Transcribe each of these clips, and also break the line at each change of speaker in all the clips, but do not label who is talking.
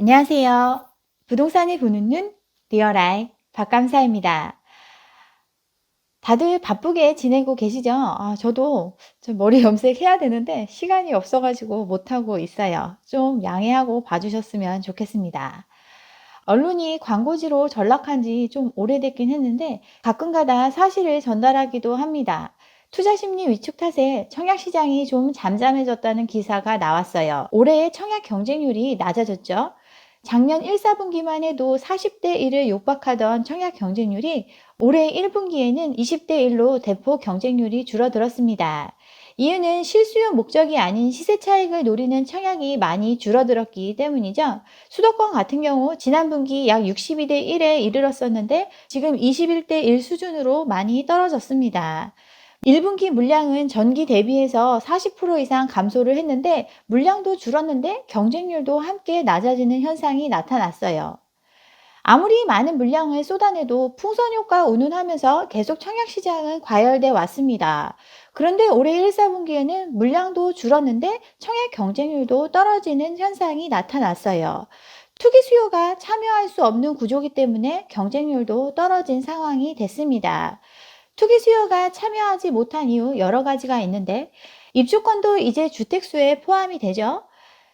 안녕하세요. 부동산이 보는 눈 리얼아이 박감사입니다. 다들 바쁘게 지내고 계시죠? 아, 저도 좀 머리 염색해야 되는데 시간이 없어가지고 못하고 있어요. 좀 양해하고 봐주셨으면 좋겠습니다. 언론이 광고지로 전락한 지 좀 오래됐긴 했는데 가끔가다 사실을 전달하기도 합니다. 투자 심리 위축 탓에 청약 시장이 좀 잠잠해졌다는 기사가 나왔어요. 올해 청약 경쟁률이 낮아졌죠. 작년 1, 4분기만 해도 40대 1을 육박하던 청약 경쟁률이 올해 1분기에는 20대 1로 대폭 경쟁률이 줄어들었습니다. 이유는 실수요 목적이 아닌 시세 차익을 노리는 청약이 많이 줄어들었기 때문이죠. 수도권 같은 경우 지난 분기 약 62대 1에 이르렀었는데 지금 21대 1 수준으로 많이 떨어졌습니다. 1분기 물량은 전기 대비해서 40% 이상 감소를 했는데 물량도 줄었는데 경쟁률도 함께 낮아지는 현상이 나타났어요. 아무리 많은 물량을 쏟아내도 풍선 효과 운운하면서 계속 청약 시장은 과열돼 왔습니다. 그런데 올해 1, 4분기에는 물량도 줄었는데 청약 경쟁률도 떨어지는 현상이 나타났어요. 투기 수요가 참여할 수 없는 구조기 때문에 경쟁률도 떨어진 상황이 됐습니다. 투기 수요가 참여하지 못한 이유 여러 가지가 있는데 입주권도 이제 주택수에 포함이 되죠.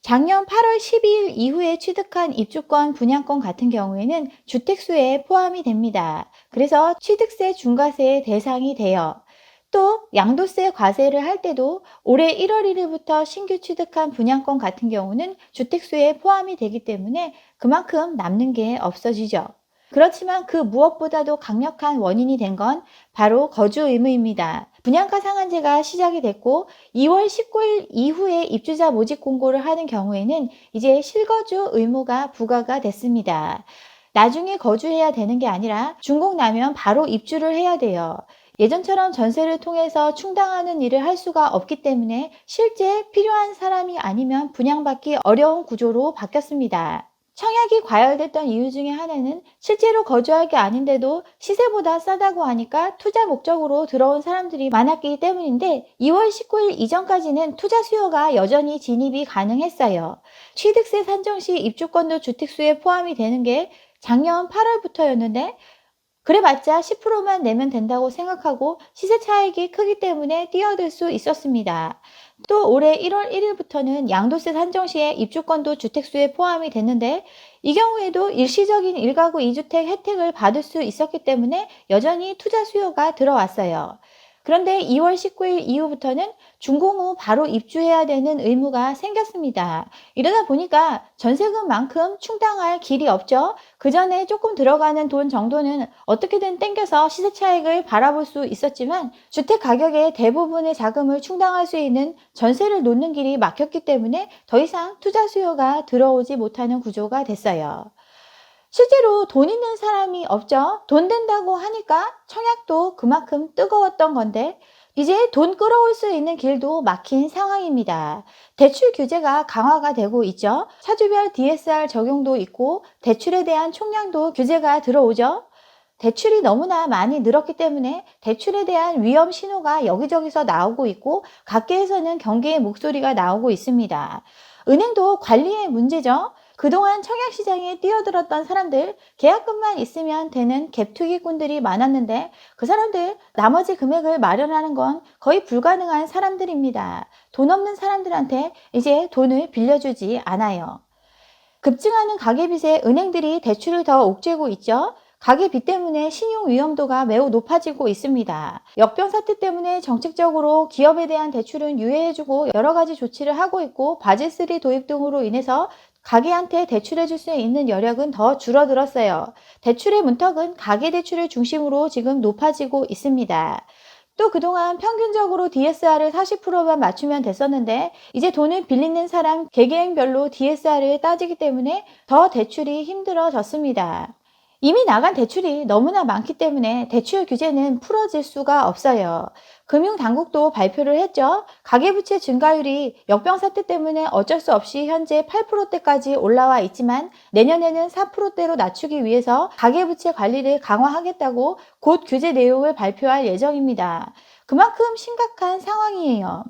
작년 8월 12일 이후에 취득한 입주권 분양권 같은 경우에는 주택수에 포함이 됩니다. 그래서 취득세 중과세의 대상이 돼요. 또 양도세 과세를 할 때도 올해 1월 1일부터 신규 취득한 분양권 같은 경우는 주택수에 포함이 되기 때문에 그만큼 남는 게 없어지죠. 그렇지만 그 무엇보다도 강력한 원인이 된 건 바로 거주 의무입니다. 분양가 상한제가 시작이 됐고 2월 19일 이후에 입주자 모집 공고를 하는 경우에는 이제 실거주 의무가 부과가 됐습니다. 나중에 거주해야 되는 게 아니라 준공 나면 바로 입주를 해야 돼요. 예전처럼 전세를 통해서 충당하는 일을 할 수가 없기 때문에 실제 필요한 사람이 아니면 분양받기 어려운 구조로 바뀌었습니다. 청약이 과열됐던 이유 중에 하나는 실제로 거주할 게 아닌데도 시세보다 싸다고 하니까 투자 목적으로 들어온 사람들이 많았기 때문인데 2월 19일 이전까지는 투자 수요가 여전히 진입이 가능했어요. 취득세 산정 시 입주권도 주택수에 포함이 되는 게 작년 8월부터였는데 그래봤자 10%만 내면 된다고 생각하고 시세 차익이 크기 때문에 뛰어들 수 있었습니다. 또 올해 1월 1일부터는 양도세 산정 시에 입주권도 주택수에 포함이 됐는데 이 경우에도 일시적인 1가구 2주택 혜택을 받을 수 있었기 때문에 여전히 투자 수요가 들어왔어요. 그런데 2월 19일 이후부터는 준공 후 바로 입주해야 되는 의무가 생겼습니다. 이러다 보니까 전세금만큼 충당할 길이 없죠. 그 전에 조금 들어가는 돈 정도는 어떻게든 땡겨서 시세 차익을 바라볼 수 있었지만 주택 가격의 대부분의 자금을 충당할 수 있는 전세를 놓는 길이 막혔기 때문에 더 이상 투자 수요가 들어오지 못하는 구조가 됐어요. 실제로 돈 있는 사람이 없죠. 돈 된다고 하니까 청약도 그만큼 뜨거웠던 건데 이제 돈 끌어올 수 있는 길도 막힌 상황입니다. 대출 규제가 강화가 되고 있죠. 차주별 DSR 적용도 있고 대출에 대한 총량도 규제가 들어오죠. 대출이 너무나 많이 늘었기 때문에 대출에 대한 위험 신호가 여기저기서 나오고 있고 각계에서는 경계의 목소리가 나오고 있습니다. 은행도 관리의 문제죠. 그동안 청약시장에 뛰어들었던 사람들, 계약금만 있으면 되는 갭투기꾼들이 많았는데 그 사람들 나머지 금액을 마련하는 건 거의 불가능한 사람들입니다. 돈 없는 사람들한테 이제 돈을 빌려주지 않아요. 급증하는 가계빚에 은행들이 대출을 더 옥죄고 있죠. 가계비 때문에 신용 위험도가 매우 높아지고 있습니다. 역병 사태 때문에 정책적으로 기업에 대한 대출은 유예해주고 여러 가지 조치를 하고 있고 바질3 도입 등으로 인해서 가게한테 대출해 줄 수 있는 여력은 더 줄어들었어요. 대출의 문턱은 가계 대출을 중심으로 지금 높아지고 있습니다. 또 그동안 평균적으로 DSR을 40%만 맞추면 됐었는데 이제 돈을 빌리는 사람 개개인별로 DSR을 따지기 때문에 더 대출이 힘들어졌습니다. 이미 나간 대출이 너무나 많기 때문에 대출 규제는 풀어질 수가 없어요. 금융당국도 발표를 했죠. 가계부채 증가율이 역병 사태 때문에 어쩔 수 없이 현재 8%대까지 올라와 있지만 내년에는 4%대로 낮추기 위해서 가계부채 관리를 강화하겠다고 곧 규제 내용을 발표할 예정입니다. 그만큼 심각한 상황이에요.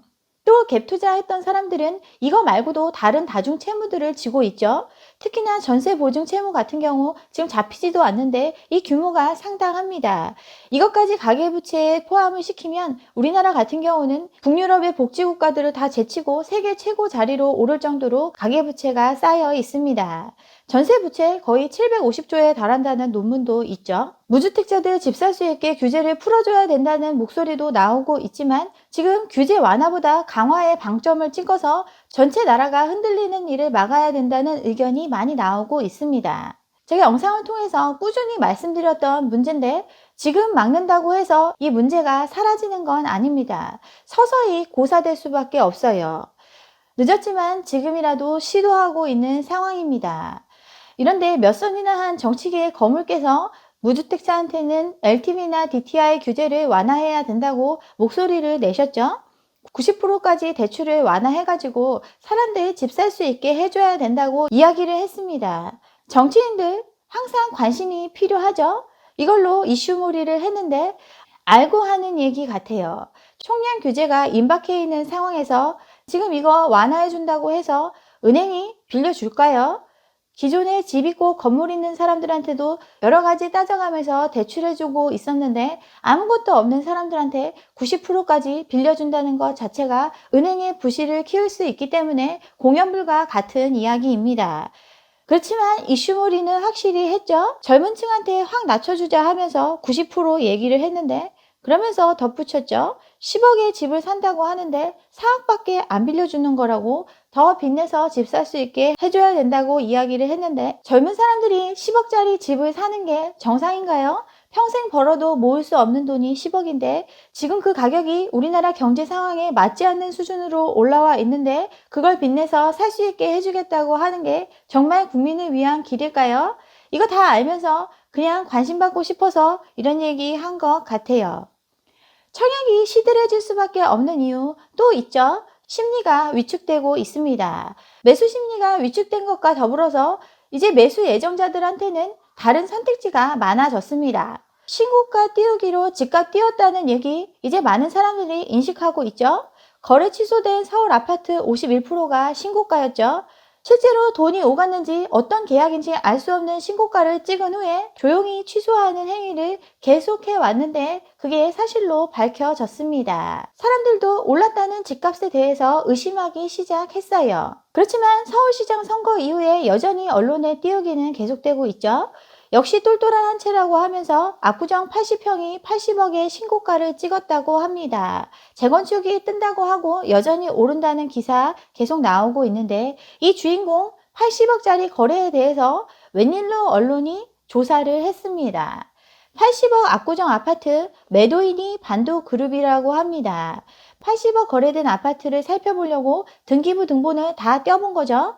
또 갭 투자했던 사람들은 이거 말고도 다른 다중 채무들을 지고 있죠. 특히나 전세 보증 채무 같은 경우 지금 잡히지도 않는데 이 규모가 상당합니다. 이것까지 가계부채에 포함을 시키면 우리나라 같은 경우는 북유럽의 복지국가들을 다 제치고 세계 최고 자리로 오를 정도로 가계부채가 쌓여 있습니다. 전세 부채 거의 750조에 달한다는 논문도 있죠. 무주택자들 집 살 수 있게 규제를 풀어줘야 된다는 목소리도 나오고 있지만 지금 규제 완화보다 강화에 방점을 찍어서 전체 나라가 흔들리는 일을 막아야 된다는 의견이 많이 나오고 있습니다. 제가 영상을 통해서 꾸준히 말씀드렸던 문제인데 지금 막는다고 해서 이 문제가 사라지는 건 아닙니다. 서서히 고사될 수밖에 없어요. 늦었지만 지금이라도 시도하고 있는 상황입니다. 이런데 몇 선이나 한 정치계의 거물께서 무주택자한테는 LTV나 DTI 규제를 완화해야 된다고 목소리를 내셨죠? 90%까지 대출을 완화해가지고 사람들이 집 살 수 있게 해줘야 된다고 이야기를 했습니다. 정치인들 항상 관심이 필요하죠? 이걸로 이슈몰이를 했는데 알고 하는 얘기 같아요. 총량 규제가 임박해 있는 상황에서 지금 이거 완화해준다고 해서 은행이 빌려줄까요? 기존에 집 있고 건물 있는 사람들한테도 여러 가지 따져가면서 대출해주고 있었는데 아무것도 없는 사람들한테 90%까지 빌려준다는 것 자체가 은행의 부실을 키울 수 있기 때문에 공연불과 같은 이야기입니다. 그렇지만 이슈몰이는 확실히 했죠. 젊은 층한테 확 낮춰주자 하면서 90% 얘기를 했는데 그러면서 덧붙였죠. 10억의 집을 산다고 하는데 4억밖에 안 빌려주는 거라고 더 빚내서 집 살 수 있게 해줘야 된다고 이야기를 했는데 젊은 사람들이 10억짜리 집을 사는 게 정상인가요? 평생 벌어도 모을 수 없는 돈이 10억인데 지금 그 가격이 우리나라 경제 상황에 맞지 않는 수준으로 올라와 있는데 그걸 빚내서 살 수 있게 해주겠다고 하는 게 정말 국민을 위한 길일까요? 이거 다 알면서 그냥 관심 받고 싶어서 이런 얘기 한 것 같아요. 청약이 시들해질 수밖에 없는 이유 또 있죠. 심리가 위축되고 있습니다. 매수 심리가 위축된 것과 더불어서 이제 매수 예정자들한테는 다른 선택지가 많아졌습니다. 신고가 띄우기로 집값 띄웠다는 얘기 이제 많은 사람들이 인식하고 있죠. 거래 취소된 서울 아파트 51%가 신고가였죠. 실제로 돈이 오갔는지 어떤 계약인지 알 수 없는 신고가를 찍은 후에 조용히 취소하는 행위를 계속해 왔는데 그게 사실로 밝혀졌습니다. 사람들도 올랐다는 집값에 대해서 의심하기 시작했어요. 그렇지만 서울시장 선거 이후에 여전히 언론에 띄우기는 계속되고 있죠. 역시 똘똘한 한 채라고 하면서 압구정 80평이 80억의 신고가를 찍었다고 합니다. 재건축이 뜬다고 하고 여전히 오른다는 기사 계속 나오고 있는데 이 주인공 80억짜리 거래에 대해서 웬일로 언론이 조사를 했습니다. 80억 압구정 아파트 매도인이 반도 그룹이라고 합니다. 80억 거래된 아파트를 살펴보려고 등기부 등본을 다 떼어본 거죠.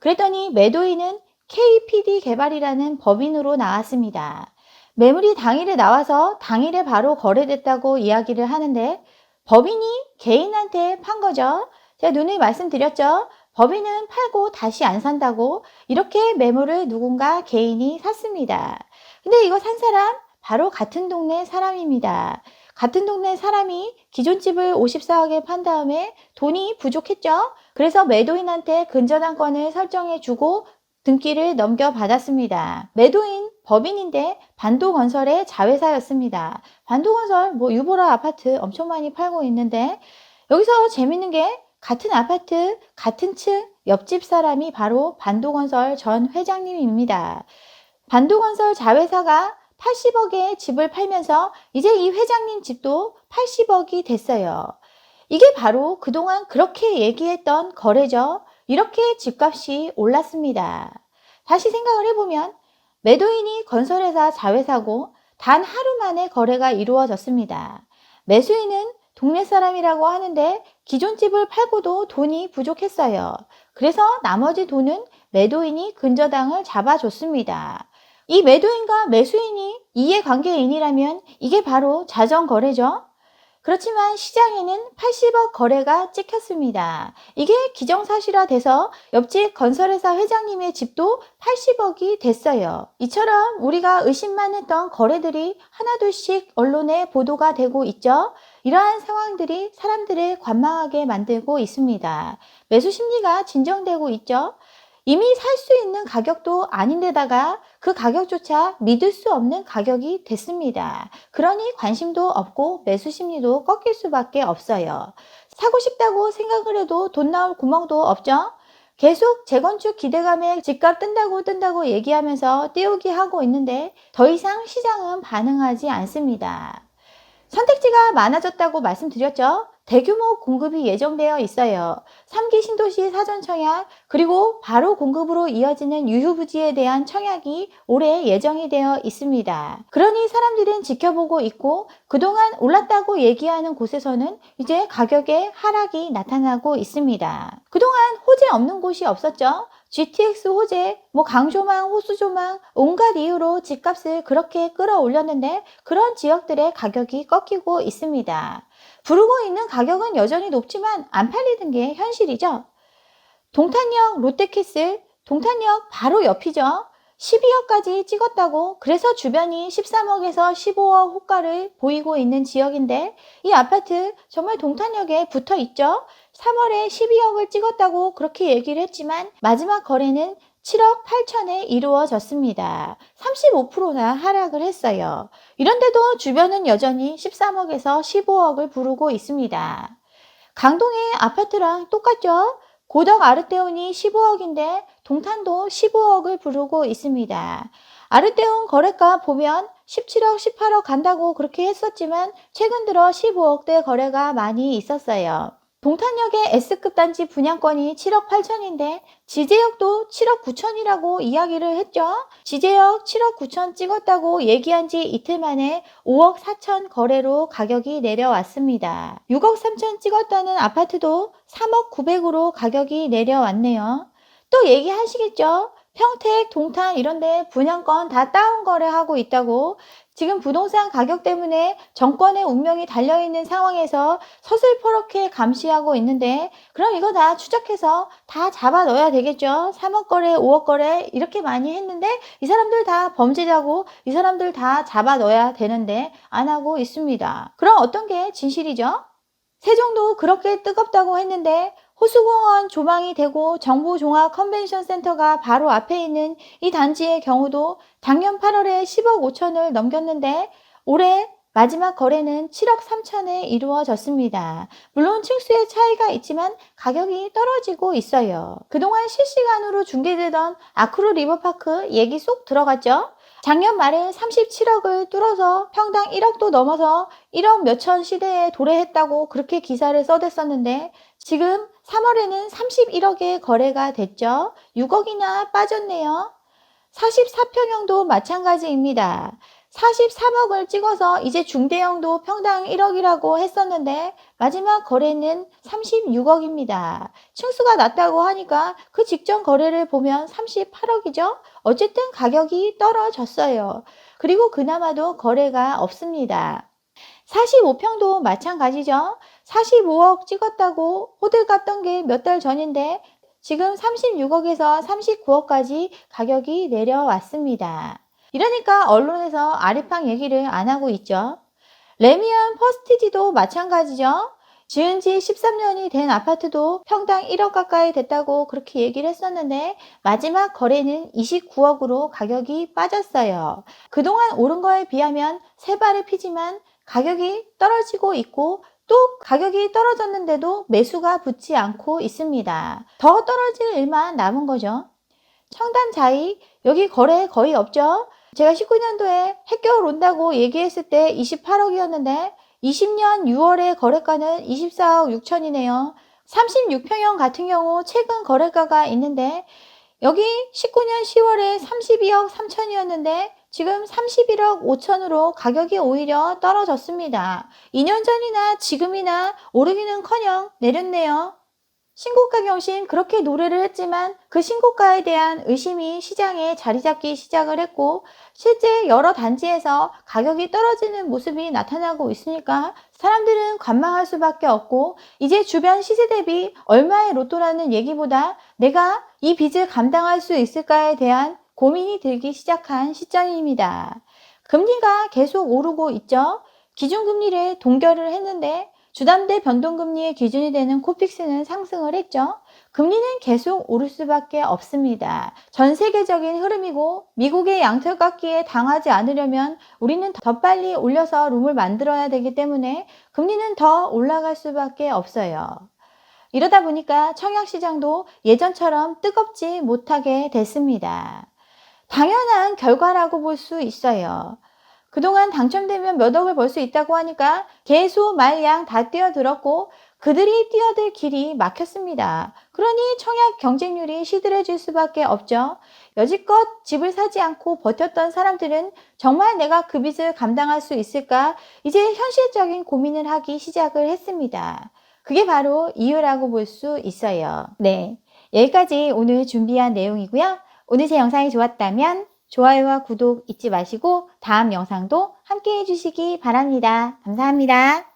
그랬더니 매도인은 KPD 개발이라는 법인으로 나왔습니다. 매물이 당일에 나와서 당일에 바로 거래됐다고 이야기를 하는데 법인이 개인한테 판 거죠. 제가 누누이 말씀드렸죠. 법인은 팔고 다시 안 산다고 이렇게 매물을 누군가 개인이 샀습니다. 근데 이거 산 사람 바로 같은 동네 사람입니다. 같은 동네 사람이 기존 집을 54억에 판 다음에 돈이 부족했죠. 그래서 매도인한테 근저당권을 설정해 주고 등기를 넘겨받았습니다. 매도인 법인인데 반도건설의 자회사였습니다. 반도건설 뭐 유보라 아파트 엄청 많이 팔고 있는데 여기서 재밌는 게 같은 아파트 같은 층 옆집 사람이 바로 반도건설 전 회장님입니다. 반도건설 자회사가 80억의 집을 팔면서 이제 이 회장님 집도 80억이 됐어요. 이게 바로 그동안 그렇게 얘기했던 거래죠. 이렇게 집값이 올랐습니다. 다시 생각을 해보면 매도인이 건설회사 자회사고 단 하루 만에 거래가 이루어졌습니다. 매수인은 동네 사람이라고 하는데 기존 집을 팔고도 돈이 부족했어요. 그래서 나머지 돈은 매도인이 근저당을 잡아줬습니다. 이 매도인과 매수인이 이해관계인이라면 이게 바로 자전거래죠. 그렇지만 시장에는 80억 거래가 찍혔습니다. 이게 기정사실화 돼서 옆집 건설회사 회장님의 집도 80억이 됐어요. 이처럼 우리가 의심만 했던 거래들이 하나둘씩 언론에 보도가 되고 있죠. 이러한 상황들이 사람들을 관망하게 만들고 있습니다. 매수 심리가 진정되고 있죠. 이미 살 수 있는 가격도 아닌데다가 그 가격조차 믿을 수 없는 가격이 됐습니다. 그러니 관심도 없고 매수 심리도 꺾일 수밖에 없어요. 사고 싶다고 생각을 해도 돈 나올 구멍도 없죠? 계속 재건축 기대감에 집값 뜬다고 뜬다고 얘기하면서 띄우기 하고 있는데 더 이상 시장은 반응하지 않습니다. 선택지가 많아졌다고 말씀드렸죠? 대규모 공급이 예정되어 있어요. 3기 신도시 사전 청약, 그리고 바로 공급으로 이어지는 유휴부지에 대한 청약이 올해 예정이 되어 있습니다. 그러니 사람들은 지켜보고 있고, 그동안 올랐다고 얘기하는 곳에서는 이제 가격의 하락이 나타나고 있습니다. 그동안 호재 없는 곳이 없었죠? GTX 호재, 뭐 강조망, 호수조망, 온갖 이유로 집값을 그렇게 끌어올렸는데 그런 지역들의 가격이 꺾이고 있습니다. 부르고 있는 가격은 여전히 높지만 안 팔리는 게 현실이죠. 동탄역 롯데캐슬, 동탄역 바로 옆이죠. 12억까지 찍었다고 그래서 주변이 13억에서 15억 호가를 보이고 있는 지역인데 이 아파트 정말 동탄역에 붙어 있죠. 3월에 12억을 찍었다고 그렇게 얘기를 했지만 마지막 거래는 7억 8천에 이루어졌습니다. 35%나 하락을 했어요. 이런데도 주변은 여전히 13억에서 15억을 부르고 있습니다. 강동의 아파트랑 똑같죠? 고덕 아르테온이 15억인데 동탄도 15억을 부르고 있습니다. 아르테온 거래가 보면 17억, 18억 간다고 그렇게 했었지만 최근 들어 15억대 거래가 많이 있었어요. 동탄역의 S급 단지 분양권이 7억 8천인데 지제역도 7억 9천이라고 이야기를 했죠. 지제역 7억 9천 찍었다고 얘기한 지 이틀 만에 5억 4천 거래로 가격이 내려왔습니다. 6억 3천 찍었다는 아파트도 3억 9백으로 가격이 내려왔네요. 또 얘기하시겠죠? 평택, 동탄 이런데 분양권 다 다운 거래하고 있다고 지금 부동산 가격 때문에 정권의 운명이 달려있는 상황에서 서슬퍼렇게 감시하고 있는데 그럼 이거 다 추적해서 다 잡아 넣어야 되겠죠 3억 거래 5억 거래 이렇게 많이 했는데 이 사람들 다 범죄자고 이 사람들 다 잡아 넣어야 되는데 안 하고 있습니다 그럼 어떤 게 진실이죠? 세종도 그렇게 뜨겁다고 했는데 호수공원 조망이 되고 정부종합 컨벤션 센터가 바로 앞에 있는 이 단지의 경우도 작년 8월에 10억 5천을 넘겼는데 올해 마지막 거래는 7억 3천에 이루어졌습니다. 물론 층수의 차이가 있지만 가격이 떨어지고 있어요. 그동안 실시간으로 중계되던 아크로 리버파크 얘기 쏙 들어갔죠? 작년 말에 37억을 뚫어서 평당 1억도 넘어서 1억 몇천 시대에 도래했다고 그렇게 기사를 써댔었는데 지금 3월에는 31억의 거래가 됐죠. 6억이나 빠졌네요. 44평형도 마찬가지입니다. 43억을 찍어서 이제 중대형도 평당 1억이라고 했었는데 마지막 거래는 36억입니다. 층수가 낮다고 하니까 그 직전 거래를 보면 38억이죠. 어쨌든 가격이 떨어졌어요. 그리고 그나마도 거래가 없습니다. 45평도 마찬가지죠. 45억 찍었다고 호들 갔던 게 몇 달 전인데 지금 36억에서 39억까지 가격이 내려왔습니다. 이러니까 언론에서 아리팡 얘기를 안 하고 있죠. 레미안 퍼스티지도 마찬가지죠. 지은 지 13년이 된 아파트도 평당 1억 가까이 됐다고 그렇게 얘기를 했었는데 마지막 거래는 29억으로 가격이 빠졌어요. 그동안 오른 거에 비하면 세 발을 피지만 가격이 떨어지고 있고 또 가격이 떨어졌는데도 매수가 붙지 않고 있습니다. 더 떨어질 일만 남은 거죠. 청단 자이 여기 거래 거의 없죠. 제가 19년도에 핵겨울 온다고 얘기했을 때 28억이었는데 20년 6월에 거래가는 24억 6천이네요. 36평형 같은 경우 최근 거래가가 있는데 여기 19년 10월에 32억 3천이었는데 지금 31억 5천으로 가격이 오히려 떨어졌습니다. 2년 전이나 지금이나 오르기는 커녕 내렸네요. 신고가 경신 그렇게 노래를 했지만 그 신고가에 대한 의심이 시장에 자리 잡기 시작을 했고 실제 여러 단지에서 가격이 떨어지는 모습이 나타나고 있으니까 사람들은 관망할 수밖에 없고 이제 주변 시세 대비 얼마의 로또라는 얘기보다 내가 이 빚을 감당할 수 있을까에 대한 고민이 들기 시작한 시점입니다. 금리가 계속 오르고 있죠. 기준금리를 동결을 했는데 주담대 변동금리의 기준이 되는 코픽스는 상승을 했죠. 금리는 계속 오를 수밖에 없습니다. 전 세계적인 흐름이고 미국의 양털깎기에 당하지 않으려면 우리는 더 빨리 올려서 룸을 만들어야 되기 때문에 금리는 더 올라갈 수밖에 없어요. 이러다 보니까 청약시장도 예전처럼 뜨겁지 못하게 됐습니다. 당연한 결과라고 볼 수 있어요. 그동안 당첨되면 몇 억을 벌 수 있다고 하니까 개수, 말, 양다 뛰어들었고 그들이 뛰어들 길이 막혔습니다. 그러니 청약 경쟁률이 시들해질 수밖에 없죠. 여지껏 집을 사지 않고 버텼던 사람들은 정말 내가 그 빚을 감당할 수 있을까? 이제 현실적인 고민을 하기 시작을 했습니다. 그게 바로 이유라고 볼 수 있어요. 네. 여기까지 오늘 준비한 내용이고요. 오늘 제 영상이 좋았다면 좋아요와 구독 잊지 마시고 다음 영상도 함께 해주시기 바랍니다. 감사합니다.